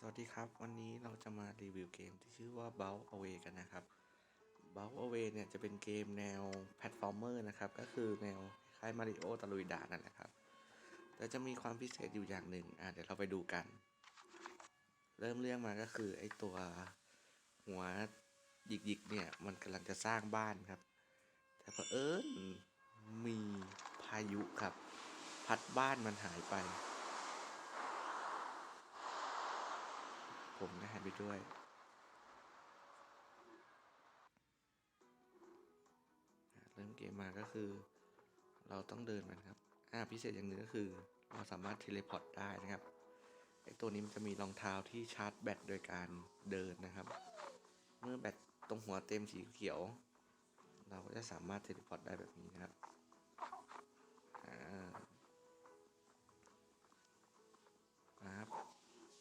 สวัสดีครับ วันนี้เราจะมารีวิวเกมที่ชื่อว่า b o u t Away กันนะครับ b o u t Away เนี่ยจะเป็นเกมแนวแพลตฟอร์มเมอร์นะครับ ก็คือแนวคล้ายมาริโอตะลุยด่านนั่นแหละครับ แต่จะมีความพิเศษอยู่อย่างหนึ่งอะเดี๋ยวเราไปดูกัน เริ่มเรื่องมาก็คือไอตัวหัวหยิกๆเนี่ยมันกำลังจะสร้างบ้านครับ แต่เผอิญมีพายุครับ พัดบ้านมันหายไป ผมก็หายไปด้วย เริ่มเกมมาก็คือ เราต้องเดินมันครับ อ่าพิเศษอย่างหนึ่งก็คือ เราสามารถเทเลพอร์ตได้นะครับไอตัวนี้มันจะมีรองเท้าที่ชาร์จแบตโดยการเดินนะครับ เมื่อแบตตรงหัวเต็มสีเขียว เราก็จะสามารถเทเลพอร์ตได้แบบนี้นะครับ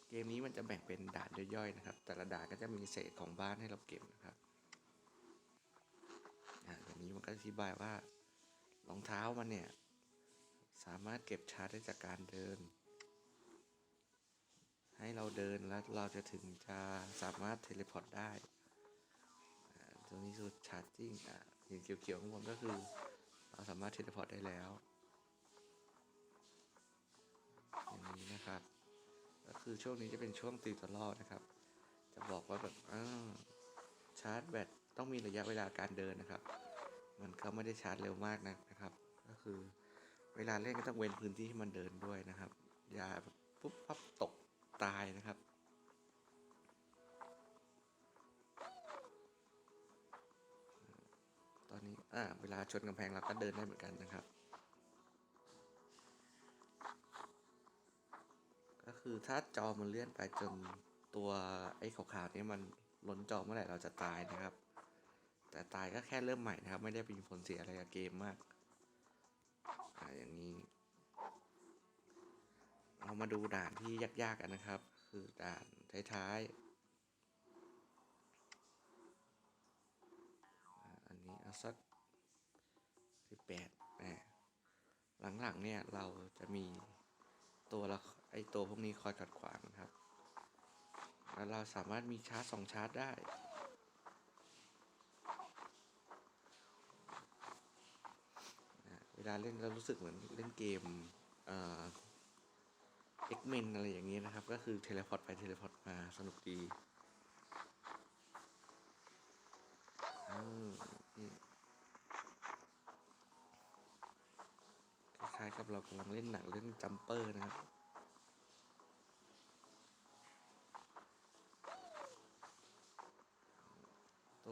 เกมนี้มันจะแบ่งเป็นด่านย่อยๆนะครับ แต่ละด่านก็จะมีเศษของบ้านให้เราเก็บนะครับอ่าอันนี้มันก็อธิบายว่ารองเท้ามันเนี่ยสามารถเก็บชาร์จได้จากการเดิน ให้เราเดินแล้วเราจะถึงจะสามารถเทเลพอร์ตได้ตรงนี้คือชาร์จจิ้งอ่าเห็นเขียวๆข้างบนก็คือ เราสามารถเทเลพอร์ตได้แล้ว อย่างนี้นะครับ คือช่วงนี้จะเป็นช่วงตีตัวรอดนะครับ จะบอกว่าแบบอ่าชาร์จแบตต้องมีระยะเวลาการเดินนะครับ มันก็ไม่ได้ชาร์จเร็วมากนักนะครับ ก็คือเวลาเล่นก็ต้องเว้นพื้นที่ให้มันเดินด้วยนะครับ อย่าปุ๊บปั๊บตกตายนะครับตอนนี้อ่าเวลาชนกำแพงเราก็เดินได้เหมือนกันนะครับ คือถ้าจอมันเลื่อนไปจนตัวไอ้ขาวๆนี้มันล้นจอเมื่อไหร่เราจะตายนะครับ แต่ตายก็แค่เริ่มใหม่นะครับ ไม่ได้เป็นผลเสียอะไรกับเกมมากอ่าอย่างนี้ เรามาดูด่านที่ยากๆกันนะครับ คือด่านท้ายๆอันนี้เอาสักสิบแปดแหมหลังๆเนี่ยเราจะมีตัวละไอตัวพวกนี้คอยขัดขวางนะครับ แล้วเราสามารถมีชาร์จสองชาร์จได้ เวลาเล่นเรารู้สึกเหมือนเล่นเกม เอ่อเอ็กเมนอะไรอย่างนี้นะครับ ก็คือเทเลพอร์ตไปเทเลพอร์ตมาสนุกดีคล้ายๆกับเรากำลังเล่นหนังเรื่องจัมเปอร์นะครับ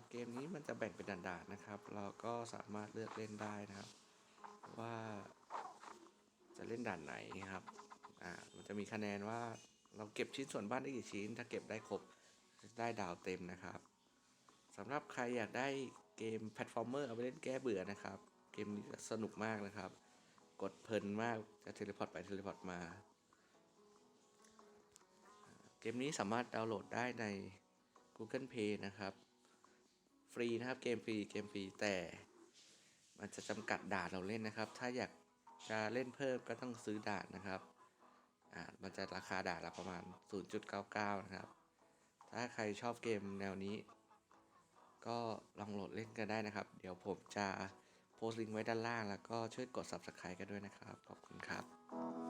เกมนี้มันจะแบ่งเป็นด่านๆนะครับ เราก็สามารถเลือกเล่นได้นะครับ ว่าจะเล่นด่านไหนครับ อ่า มันจะมีคะแนนว่าเราเก็บชิ้นส่วนบ้านได้กี่ชิ้น ถ้าเก็บได้ครบได้ดาวเต็มนะครับสำหรับใครอยากได้เกมแพลตฟอร์มเมอร์เอาไปเล่นแก้เบื่อนะครับ เกมนี้สนุกมากนะครับ กดเพลินมากจะเทเลพอร์ตไปเทเลพอร์ตมา เกมนี้สามารถดาวน์โหลดได้ใน Google Play นะครับ ฟรีนะครับเกมฟรีเกมฟรีแต่มันจะจำกัดด่านเราเล่นนะครับ ถ้าอยากจะเล่นเพิ่มก็ต้องซื้อด่านนะครับอ่ามันจะราคาด่านละประมาณ 0.99 นะครับ ถ้าใครชอบเกมแนวนี้ ก็ลองโหลดเล่นกันได้นะครับ เดี๋ยวผมจะโพสต์ลิงก์ไว้ด้านล่าง แล้วก็ช่วยกด Subscribe กันด้วยนะครับ ขอบคุณครับ